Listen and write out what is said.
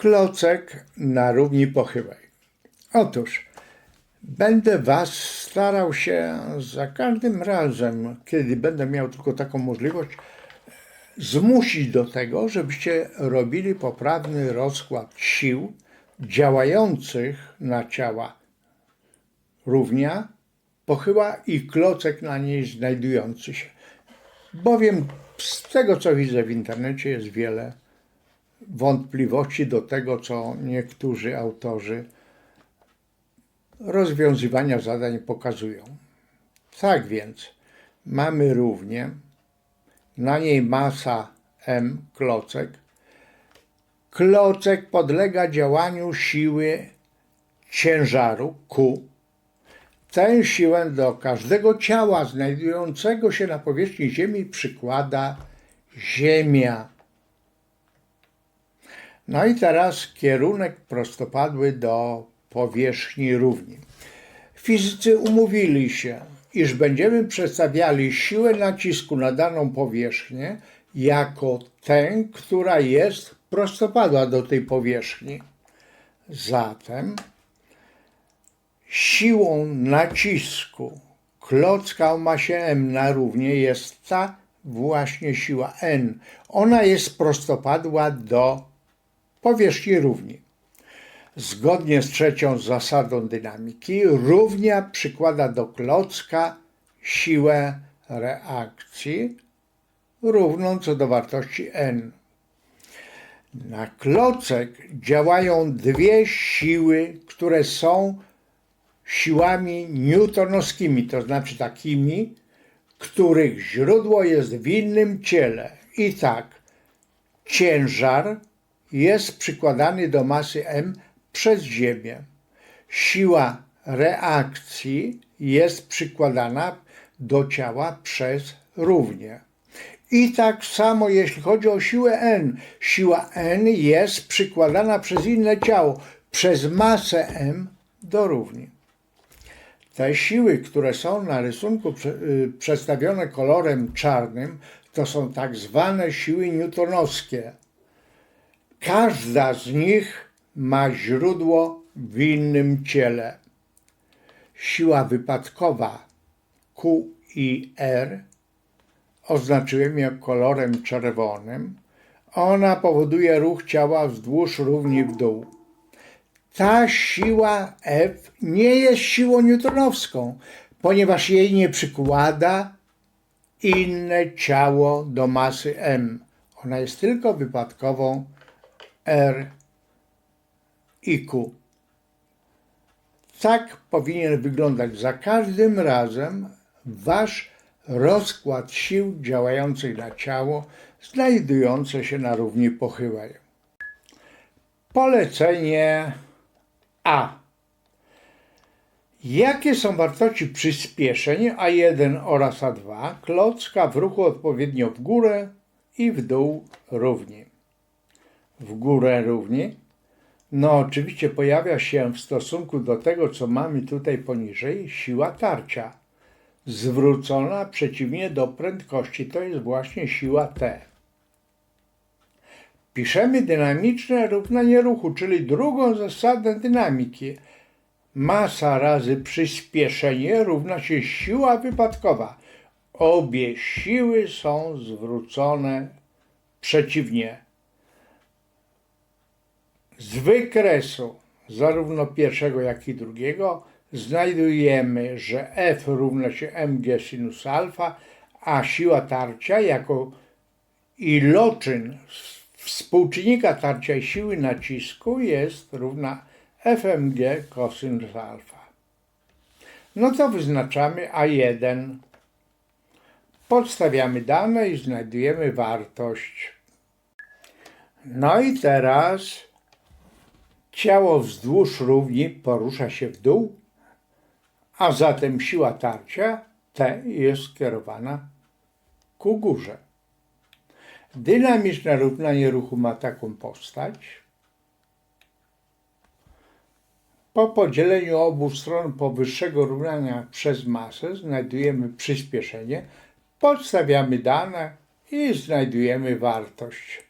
Klocek na równi pochyłej. Otóż będę Was starał się za każdym razem, kiedy będę miał tylko taką możliwość, zmusić do tego, żebyście robili poprawny rozkład sił działających na ciała równia, pochyła i klocek na niej znajdujący się. Bowiem z tego, co widzę w internecie, jest wiele wątpliwości do tego, co niektórzy autorzy rozwiązywania zadań pokazują. Tak więc mamy równie, na niej masa M, klocek. Klocek podlega działaniu siły ciężaru Q. Tę siłę do każdego ciała znajdującego się na powierzchni Ziemi przykłada Ziemia. No i teraz kierunek prostopadły do powierzchni równi. Fizycy umówili się, iż będziemy przedstawiali siłę nacisku na daną powierzchnię jako tę, która jest prostopadła do tej powierzchni. Zatem siłą nacisku klocka o masie m na równie jest ta właśnie siła n. Ona jest prostopadła do powierzchni równi. Zgodnie z trzecią zasadą dynamiki, równia przykłada do klocka siłę reakcji równą co do wartości n. Na klocek działają dwie siły, które są siłami newtonowskimi, to znaczy takimi, których źródło jest w innym ciele. I tak, ciężar jest przykładany do masy m przez Ziemię. Siła reakcji jest przykładana do ciała przez równie. I tak samo jeśli chodzi o siłę N. Siła N jest przykładana przez inne ciało, przez masę M do równi. Te siły, które są na rysunku prze- y, przedstawione kolorem czarnym, to są tak zwane siły newtonowskie. Każda z nich ma źródło w innym ciele. Siła wypadkowa Q i R oznaczyłem ją kolorem czerwonym. Ona powoduje ruch ciała wzdłuż równi w dół. Ta siła F nie jest siłą newtonowską, ponieważ jej nie przykłada inne ciało do masy M. Ona jest tylko wypadkową R i Q. Tak powinien wyglądać za każdym razem wasz rozkład sił działających na ciało znajdujące się na równi pochyłej. Polecenie A. Jakie są wartości przyspieszeń A1 oraz A2 klocka w ruchu odpowiednio w górę i w dół równi? W górę równi? No, oczywiście pojawia się w stosunku do tego, co mamy tutaj poniżej, siła tarcia. Zwrócona przeciwnie do prędkości, to jest właśnie siła T. Piszemy dynamiczne równanie ruchu, czyli drugą zasadę dynamiki. Masa razy przyspieszenie równa się siła wypadkowa. Obie siły są zwrócone przeciwnie. Z wykresu zarówno pierwszego, jak i drugiego znajdujemy, że F równa się mg sinus alfa, a siła tarcia jako iloczyn współczynnika tarcia i siły nacisku jest równa fmg cosinus alfa. No to wyznaczamy A1. Podstawiamy dane i znajdujemy wartość. No i teraz ciało wzdłuż równi porusza się w dół, a zatem siła tarcia T jest skierowana ku górze. Dynamiczne równanie ruchu ma taką postać. Po podzieleniu obu stron powyższego równania przez masę znajdujemy przyspieszenie, podstawiamy dane i znajdujemy wartość.